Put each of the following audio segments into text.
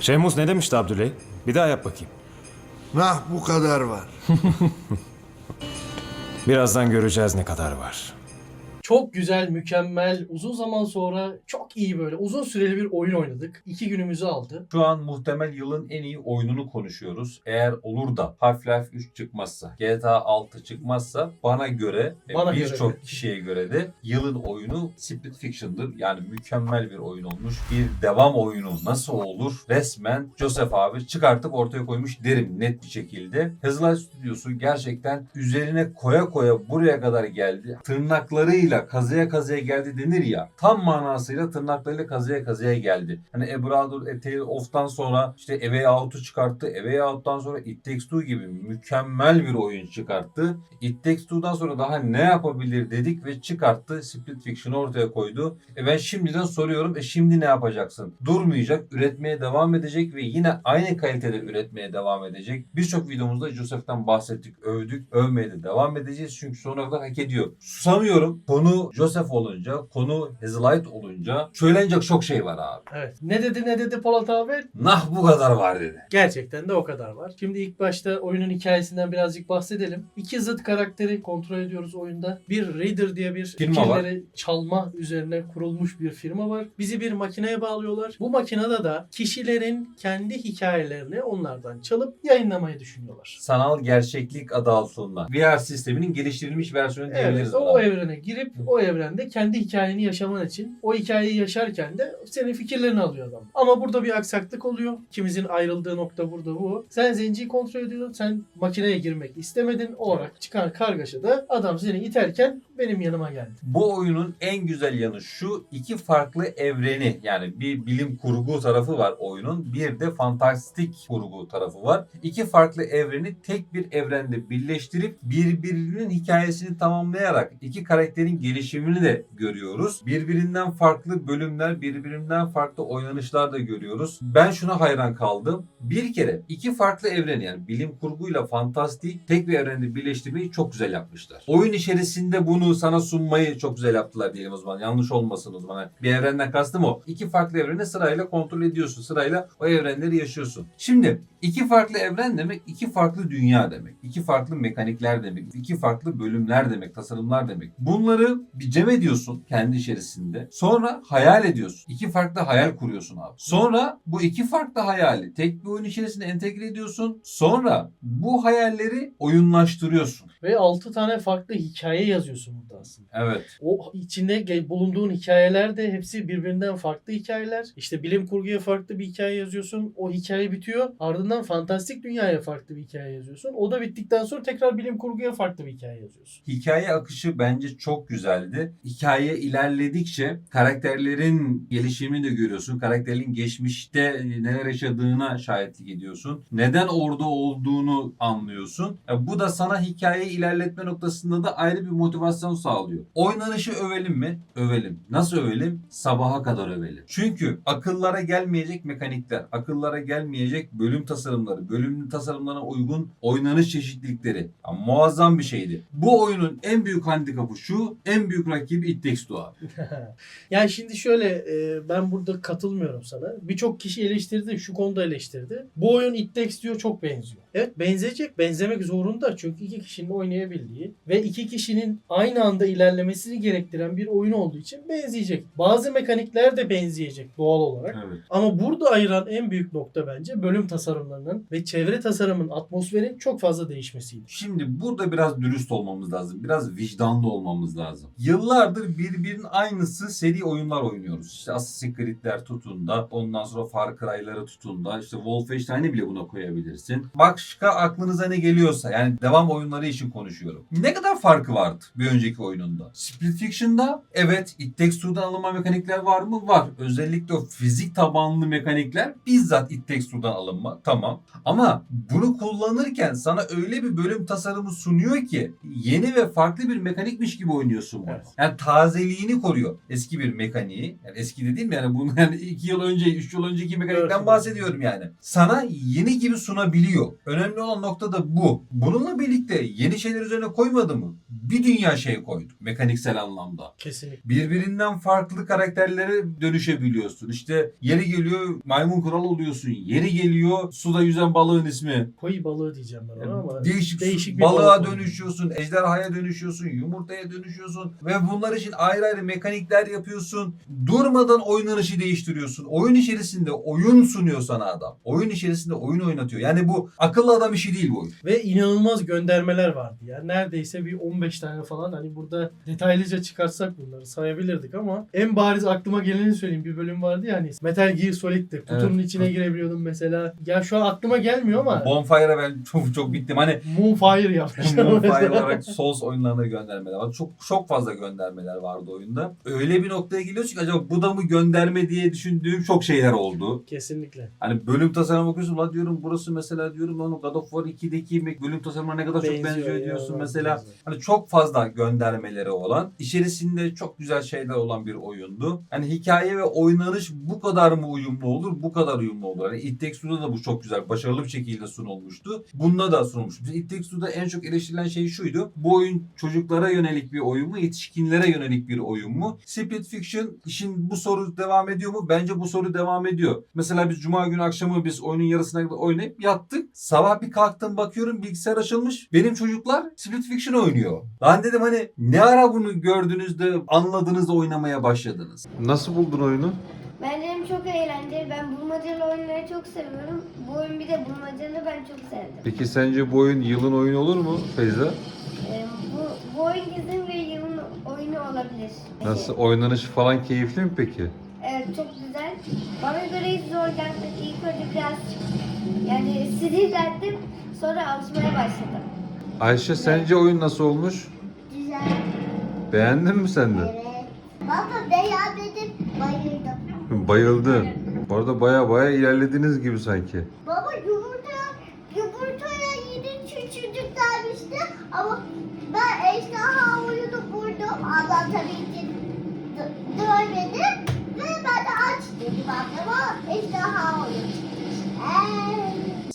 Şehmuz ne demişti Abdüley? Bir daha yap bakayım. Nah bu kadar var. Birazdan göreceğiz ne kadar var. Çok güzel, mükemmel, uzun zaman sonra çok iyi böyle uzun süreli bir oyun oynadık. İki günümüzü aldı. Şu an muhtemel yılın en iyi oyununu konuşuyoruz. Eğer olur da Half-Life 3 çıkmazsa, GTA 6 çıkmazsa bana göre ve Bana birçok kişiye göre de yılın oyunu Split Fiction'dır. Yani mükemmel bir oyun olmuş. Bir devam oyunu nasıl olur? Resmen Joseph abi çıkartıp ortaya koymuş derim net bir şekilde. Hazelight Stüdyosu gerçekten üzerine koya koya buraya kadar geldi. Tırnaklarıyla kazıya kazıya geldi denir ya. Tam manasıyla tırnaklarıyla kazıya kazıya geldi. Hani A Tale of'tan sonra işte A Way Out'u çıkarttı. A Way Out'tan sonra It Takes Two gibi mükemmel bir oyun çıkarttı. It Takes Two'dan sonra daha ne yapabilir dedik ve çıkarttı. Split Fiction'ı ortaya koydu. E ben şimdiden soruyorum. E şimdi ne yapacaksın? Durmayacak, üretmeye devam edecek ve yine aynı kalitede üretmeye devam edecek. Birçok videomuzda Joseph'ten bahsettik, övdük. Övmeye de devam edeceğiz çünkü sonuna kadar hak ediyor. Susamıyorum. Konu Joseph olunca, konu Hazelight olunca söylenecek çok şey var abi. Evet. Ne dedi ne dedi Polat abi? Nah bu kadar var dedi. Gerçekten de o kadar var. Şimdi ilk başta oyunun hikayesinden birazcık bahsedelim. İki zıt karakteri kontrol ediyoruz oyunda. Bir Raider diye bir Firma var. çalma üzerine kurulmuş bir firma var. Bizi bir makineye bağlıyorlar. Bu makinede da kişilerin kendi hikayelerini onlardan çalıp yayınlamayı düşünüyorlar. Sanal gerçeklik adı altında. VR sisteminin geliştirilmiş versiyonu diyebiliriz. Evet, o evrene girip o evrende kendi hikayeni yaşaman için o hikayeyi yaşarken de senin fikirlerini alıyor adam. Ama burada bir aksaklık oluyor. İkimizin ayrıldığı nokta burada bu. Sen zenciyi kontrol ediyordun. Sen makineye girmek istemedin. O olarak çıkan kargaşada adam seni iterken benim yanıma geldi. Bu oyunun en güzel yanı şu iki farklı evreni yani bir bilim kurgu tarafı var oyunun bir de fantastik kurgu tarafı var. İki farklı evreni tek bir evrende birleştirip birbirinin hikayesini tamamlayarak iki karakterin gelişimini de görüyoruz. Birbirinden farklı bölümler, birbirinden farklı oynanışlar da görüyoruz. Ben şuna hayran kaldım. Bir kere iki farklı evreni yani bilim kurguyla fantastik tek bir evrende birleştirmeyi çok güzel yapmışlar. Oyun içerisinde bunu sana sunmayı çok güzel yaptılar diyelim o zaman. Yanlış olmasın o zaman. Bir evrenden kastım o. İki farklı evreni sırayla kontrol ediyorsun. Sırayla o evrenleri yaşıyorsun. Şimdi iki farklı evren demek iki farklı dünya demek. iki farklı mekanikler demek. iki farklı bölümler demek. Tasarımlar demek. Bunları bir cem ediyorsun kendi içerisinde. Sonra hayal ediyorsun. İki farklı hayal kuruyorsun abi. Sonra bu iki farklı hayali tek bir oyun içerisine entegre ediyorsun. Sonra bu hayalleri oyunlaştırıyorsun. Ve 6 tane farklı hikaye yazıyorsun burada aslında. Evet. O içinde bulunduğun hikayeler de hepsi birbirinden farklı hikayeler. İşte bilim kurguya farklı bir hikaye yazıyorsun. O hikaye bitiyor. Ardından fantastik dünyaya farklı bir hikaye yazıyorsun. O da bittikten sonra tekrar bilim kurguya farklı bir hikaye yazıyorsun. Hikaye akışı bence çok güzeldi. Hikaye ilerledikçe karakterlerin gelişimini de görüyorsun. Karakterin geçmişte neler yaşadığına şahitlik ediyorsun. Neden orada olduğunu anlıyorsun. Ya bu da sana hikayeyi ilerletme noktasında da ayrı bir motivasyon sağlıyor. Oynanışı övelim mi? Övelim. Nasıl övelim? Sabaha kadar övelim. Çünkü akıllara gelmeyecek mekanikler, akıllara gelmeyecek bölüm tasarımları, bölüm tasarımlarına uygun oynanış çeşitlilikleri. Ya muazzam bir şeydi. Bu oyunun en büyük handikapı şu, en büyük rakibi It Takes Two abi. Yani şimdi şöyle e, ben burada katılmıyorum sana. Birçok kişi eleştirdi, şu konuda eleştirdi. Bu oyun It Takes Two'ya çok benziyor. Evet benzeyecek, benzemek zorunda. Çünkü iki kişinin oynayabildiği ve iki kişinin aynı anda ilerlemesini gerektiren bir oyun olduğu için benzeyecek. Bazı mekanikler de benzeyecek doğal olarak. Evet. Ama burada ayıran en büyük nokta bence bölüm tasarımlarının ve çevre tasarımın, atmosferin çok fazla değişmesiydi. Şimdi burada biraz dürüst olmamız lazım. Biraz vicdanlı olmamız lazım. Yıllardır birbirinin aynısı seri oyunlar oynuyoruz. İşte Assassin's Creed'ler tutun da ondan sonra Far Cry'ları tutun da işte Wolfenstein'i bile buna koyabilirsin. Başka aklınıza ne geliyorsa yani devam oyunları için konuşuyorum. Ne kadar farkı vardı bir önceki oyununda? Split Fiction'da evet It Takes Two'dan alınma mekanikler var mı? Var. Özellikle o fizik tabanlı mekanikler bizzat It Takes Two'dan alınma. Tamam. Ama bunu kullanırken sana öyle bir bölüm tasarımı sunuyor ki yeni ve farklı bir mekanikmiş gibi oynuyorsun bunu. Evet. Yani tazeliğini koruyor. Eski bir mekaniği. Yani eski dediğim yani bunun yani iki yıl önce, üç yıl önceki mekanikten Evet. bahsediyorum yani. Sana yeni gibi sunabiliyor. Önemli olan nokta da bu. Bununla birlikte yeni şeyler üzerine koymadı mı? Bir dünya şey koydu mekaniksel anlamda. Kesinlikle. Birbirinden farklı karakterlere dönüşebiliyorsun. İşte yeri geliyor maymun kral oluyorsun. Yeri geliyor suda yüzen balığın ismi. Koyu balığı diyeceğim ben ona ama. Değişik, değişik bir balığa balık dönüşüyorsun, ejderhaya dönüşüyorsun, yumurtaya dönüşüyorsun ve bunlar için ayrı ayrı mekanikler yapıyorsun. Durmadan oynanışı değiştiriyorsun. Oyun içerisinde oyun sunuyor sana adam. Oyun içerisinde oyun oynatıyor. Yani bu akıllı adam işi değil bu oyun. Ve inanılmaz göndermeler vardı ya. Neredeyse bir 15 tane falan. Hani burada detaylıca çıkarsak bunları sayabilirdik ama en bariz aklıma geleni söyleyeyim. Bir bölüm vardı ya hani Metal Gear Solid'ti. Kutunun Evet. içine girebiliyordum mesela. Ya şu an aklıma gelmiyor ama Bonfire'a ben çok çok bittim. Hani Moonfire yapmışlar. Moonfire olarak Souls oyunlarına göndermeler var. Çok çok fazla göndermeler vardı oyunda. Öyle bir noktaya geliyorsun ki acaba bu da mı gönderme diye düşündüğüm çok şeyler oldu. Kesinlikle. Hani bölüm tasarımı bakıyorsun la diyorum burası mesela diyorum lan God of War 2'deki bölüm tasarımına ne kadar çok Benziyor benziyor ya, diyorsun evet, mesela. benziyor. Hani çok fazla göndermeleri olan, içerisinde çok güzel şeyler olan bir oyundu. Hani hikaye ve oynanış bu kadar mı uyumlu olur? Bu kadar uyumlu olur. Hani It Takes Two'da da bu çok güzel, başarılı bir şekilde sunulmuştu. Bunda da sunulmuş. Biz It Takes Two'da en çok eleştirilen şey şuydu. Bu oyun çocuklara yönelik bir oyun mu, yetişkinlere yönelik bir oyun mu? Split Fiction işin bu soru devam ediyor mu? Bence bu soru devam ediyor. Mesela biz cuma günü akşamı biz oyunun yarısına kadar oynayıp yattık. Sabah bir kalktım bakıyorum bilgisayar açılmış. Benim çocuklar Split Fiction oynuyor. Ben dedim hani ne ara bunu gördüğünüzde anladınız da oynamaya başladınız. Nasıl buldun oyunu? Bence hem çok eğlenceli. Ben bulmacalı oyunları çok seviyorum. Bu oyun bir de bulmacalı ben çok sevdim. Peki sence bu oyun yılın oyunu olur mu Feyza? Ee, bu, bu oyun oyunu olabilir. Nasıl oynanış falan keyifli mi peki? Evet çok güzel. Bana göre hiç zor gelmedi. İlk önce biraz yani sinirlendim. Sonra alışmaya başladım. Ayşe sence oyun nasıl olmuş? Güzel. Beğendin mi sen de? Evet. Baba beğenmedim. Bayıldım. Bayıldın. Bu arada baya baya ilerlediniz gibi sanki. Baba yumurta yumurtaya yedi küçücük gelmişti ama ben ejderha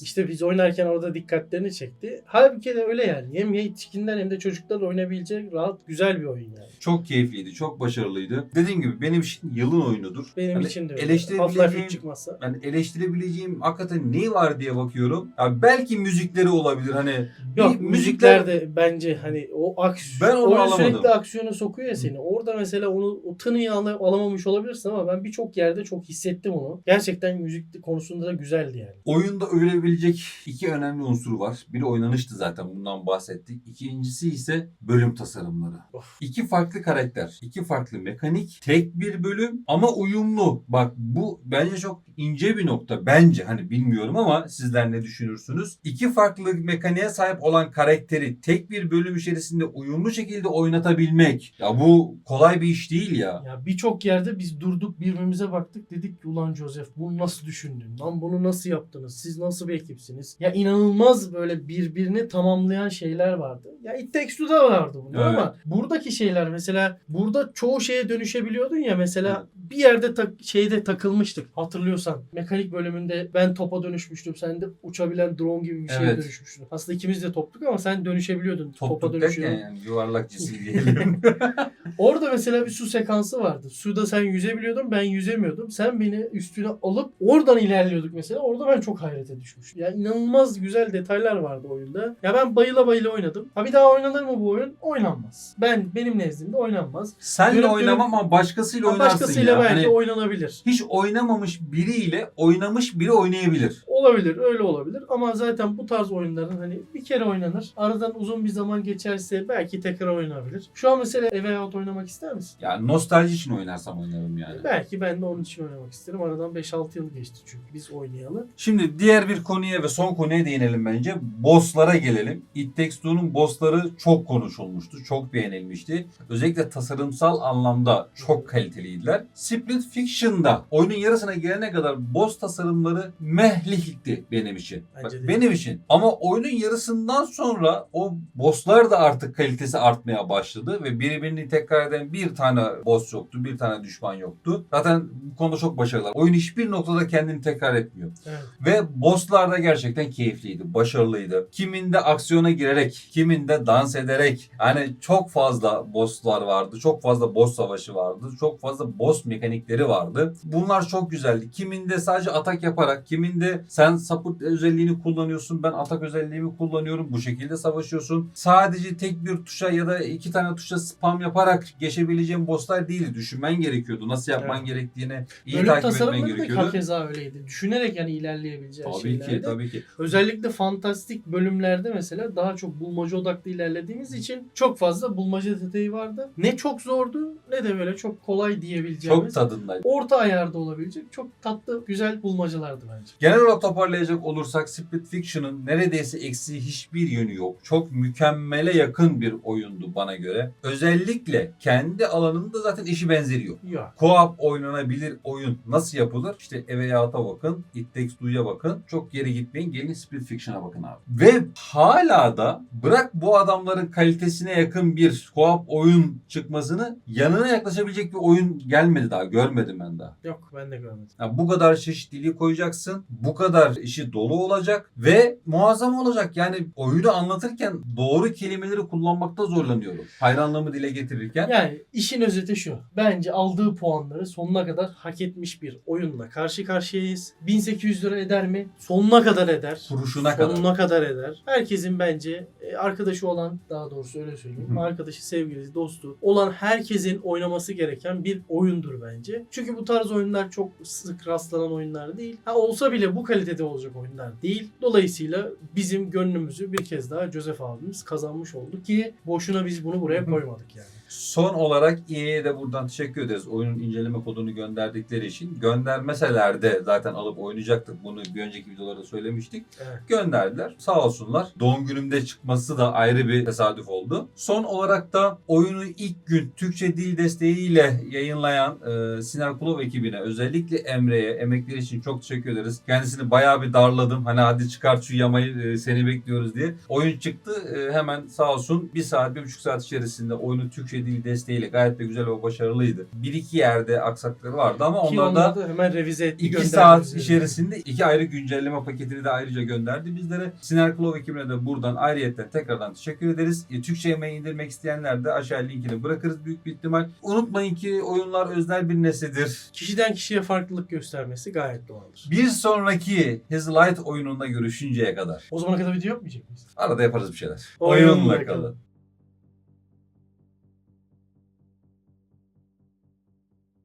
İşte biz oynarken orada dikkatlerini çekti. Halbuki de öyle yani. Hem yetişkinler hem de çocuklar oynayabilecek rahat güzel bir oyun yani. Çok keyifliydi, çok başarılıydı. Dediğim gibi benim için yılın oyunudur. Benim Hani için de öyle. Eleştirebileceğim 3 çıkmazsa. yani eleştirebileceğim hakikaten ne var diye bakıyorum. Ya belki müzikleri olabilir hani. Yok bir müzikler de bence hani o aksiyon. Ben onu oyun alamadım. sürekli aksiyona sokuyor ya seni. Orada mesela onu o tınıyı ala- alamamış olabilirsin ama ben birçok yerde çok hissettim onu. Gerçekten müzik konusunda da güzeldi yani. Oyunda övülebilecek iki önemli unsur var. Biri oynanıştı zaten bundan bahsettik. İkincisi ise bölüm tasarımları. Of. İki farklı karakter, iki farklı mekanik, tek bir bölüm ama uyumlu. Bak bu bence çok ince bir nokta. Bence hani bilmiyorum ama sizler ne düşünürsünüz? İki farklı mekaniğe sahip olan karakteri tek bir bölüm içerisinde uyumlu şekilde oynatabilmek. Ya bu kolay bir iş değil ya. Ya birçok yerde biz durduk birbirimize baktık dedik ki ulan Joseph bunu nasıl düşündün? Lan bunu nasıl yaptınız? Siz nasıl bir ekipsiniz? Ya inanılmaz böyle birbirini tamamlayan şeyler vardı. Ya It Takes Two'da vardı bunlar Evet. ama buradaki şeyler mesela burada çoğu şeye dönüşebiliyordun ya mesela bir yerde tak- şeyde takılmıştık hatırlıyorsan. Mekanik bölümünde ben topa dönüşmüştüm. Sen de uçabilen drone gibi bir şeye Evet. dönüşmüştün. Aslında ikimiz de toptuk ama sen dönüşebiliyordun. topa Toptuk derken dönüşüyordun. yani yuvarlak cisim diyelim. Orada mesela bir su sekansı vardı. Suda sen yüzebiliyordun ben yüzemiyordum. Sen beni üstüne alıp oradan ilerliyorduk mesela. Orada ben çok hayrete düşmüştüm. Ya inanılmaz güzel detaylar vardı oyunda. Ya ben bayıla bayıla oynadım. Ha bir daha oynanır mı bu oyun? Oynanmaz. Ben benim nezdimde oynanmaz. Senle Dönüp oynamam ama başkasıyla oynarsın başkasıyla ya. belki Hani oynanabilir. hiç oynamamış biriyle oynamış biri oynayabilir. Olabilir, öyle olabilir. Ama zaten bu tarz oyunların hani bir kere oynanır. Aradan uzun bir zaman geçerse belki tekrar oynanabilir. Şu an mesela Eve Out oynamak ister misin? Yani nostalji için oynarsam oynarım yani. Belki ben de onun için oynamak isterim. Aradan 5-6 yıl geçti çünkü biz oynayalı. Şimdi diğer bir konuya ve son konuya değinelim bence. Boss'lara gelelim. It Takes Two'nun boss'ları çok konuşulmuştu. Çok beğenilmişti. Özellikle tasarımsal anlamda çok kaliteliydiler. Split Fiction'da oyunun yarısına gelene kadar boss tasarımları mehlikti benim için. Bence Bak, benim için. Ama oyunun yarısından sonra o bosslar da artık kalitesi artmaya başladı ve birbirini tekrar eden bir tane boss yoktu, bir tane düşman yoktu. Zaten bu konuda çok başarılılar. Oyun hiçbir noktada kendini tekrar etmiyor. Evet. Ve bosslar da gerçekten keyifliydi, başarılıydı. Kiminde aksiyona girerek, kiminde dans ederek. Yani çok fazla bosslar vardı, çok fazla boss savaşı vardı, çok fazla boss mekanikleri vardı. Bunlar çok güzeldi. Kiminde sadece atak yaparak, kiminde sen support özelliğini kullanıyorsun, ben atak özelliğimi kullanıyorum. Bu şekilde savaşıyorsun. Sadece tek bir tuşa ya da iki tane tuşa spam yaparak geçebileceğin bosslar değildi. Düşünmen gerekiyordu. Nasıl yapman Evet. gerektiğini iyi Bölüm takip etmen tasarımları da gerekiyordu. hakeza öyleydi. Düşünerek yani ilerleyebileceği Tabii şeylerdi. ki, tabii ki. Özellikle fantastik bölümlerde mesela daha çok bulmaca odaklı ilerlediğimiz için çok fazla bulmaca detayı vardı. Ne çok zordu ne de böyle çok kolay diyebileceğimiz. Çok tadındaydı. Orta ayarda olabilecek çok tatlı güzel bulmacalardı bence. Genel olarak toparlayacak olursak Split Fiction'ın neredeyse eksiği hiçbir yönü yok. Çok mükemmele yakın bir oyundu bana göre. Özellikle kendi alanında zaten eşi benzeri yok. Yok. Co-op oynanabilir oyun nasıl yapılır? İşte Eve Yağat'a bakın, It Takes Two'ya bakın. Çok geri gitmeyin. Gelin Split Fiction'a bakın abi. Ve hala da bırak bu adamların kalitesine yakın bir co-op oyun çıkmasını yanına yaklaşabilecek bir oyun gelmedi daha. Görmedim ben daha. Yok ben de görmedim. Ya bu kadar çeşitliliği koyacaksın. Bu kadar işi dolu olacak ve muazzam olacak. Yani oyunu anlatırken doğru kelimeleri kullanmakta zorlanıyorum. Hayranlığımı dile getirirken. Yani işin özeti şu. Bence aldığı puanları sonuna kadar hak etmiş bir oyunla karşı karşıyayız. 1800 lira eder mi? Sonuna kadar eder. Kuruşuna kadar. Sonuna kadar eder. Herkesin bence e, arkadaşı olan daha doğrusu öyle söyleyeyim. Hı. Arkadaşı, sevgilisi, dostu olan herkesin oynaması gereken bir oyundur bence. Çünkü bu tarz oyunlar çok sık rastlanan oyunlar değil. Ha olsa bile bu kalitede olacak oyunlar değil. Dolayısıyla bizim gönlümüzü bir kez daha Joseph abimiz kazanmış oldu ki boşuna biz bunu buraya koymadık yani. Son olarak EA'ye de buradan teşekkür ederiz. Oyunun inceleme kodunu gönderdikleri için. Göndermeseler de zaten alıp oynayacaktık. Bunu bir önceki videolarda söylemiştik. Evet. Gönderdiler. Sağ olsunlar. Doğum günümde çıkması da ayrı bir tesadüf oldu. Son olarak da oyunu ilk gün Türkçe dil desteğiyle yayınlayan e, Siner Kulov ekibine özellikle Emre'ye emekleri için çok teşekkür ederiz. Kendisini bayağı bir darladım. Hani hadi çıkart şu yamayı e, seni bekliyoruz diye. Oyun çıktı. E, hemen sağ olsun bir saat, bir buçuk saat içerisinde oyunu Türkçe dil desteğiyle gayet de güzel ve başarılıydı. Bir iki yerde aksaklıkları vardı ama Ki onlar da hemen revize etti. 2 gönderdi saat içerisinde iki ayrı güncelleme paketini de ayrıca gönderdi bizlere. Siner Klov ekibine de buradan ayrıyetten tekrardan teşekkür ederiz. E, Türkçe yemeği indirmek isteyenler de aşağı linkini bırakırız büyük bir ihtimal. Unutmayın ki oyunlar öznel bir nesnedir. Kişiden kişiye farklılık göstermesi gayet doğaldır. Bir sonraki His Light oyununda görüşünceye kadar. O zamana kadar video yapmayacak mıyız? Arada yaparız bir şeyler. Oyunla Oyunla kalın. kalın.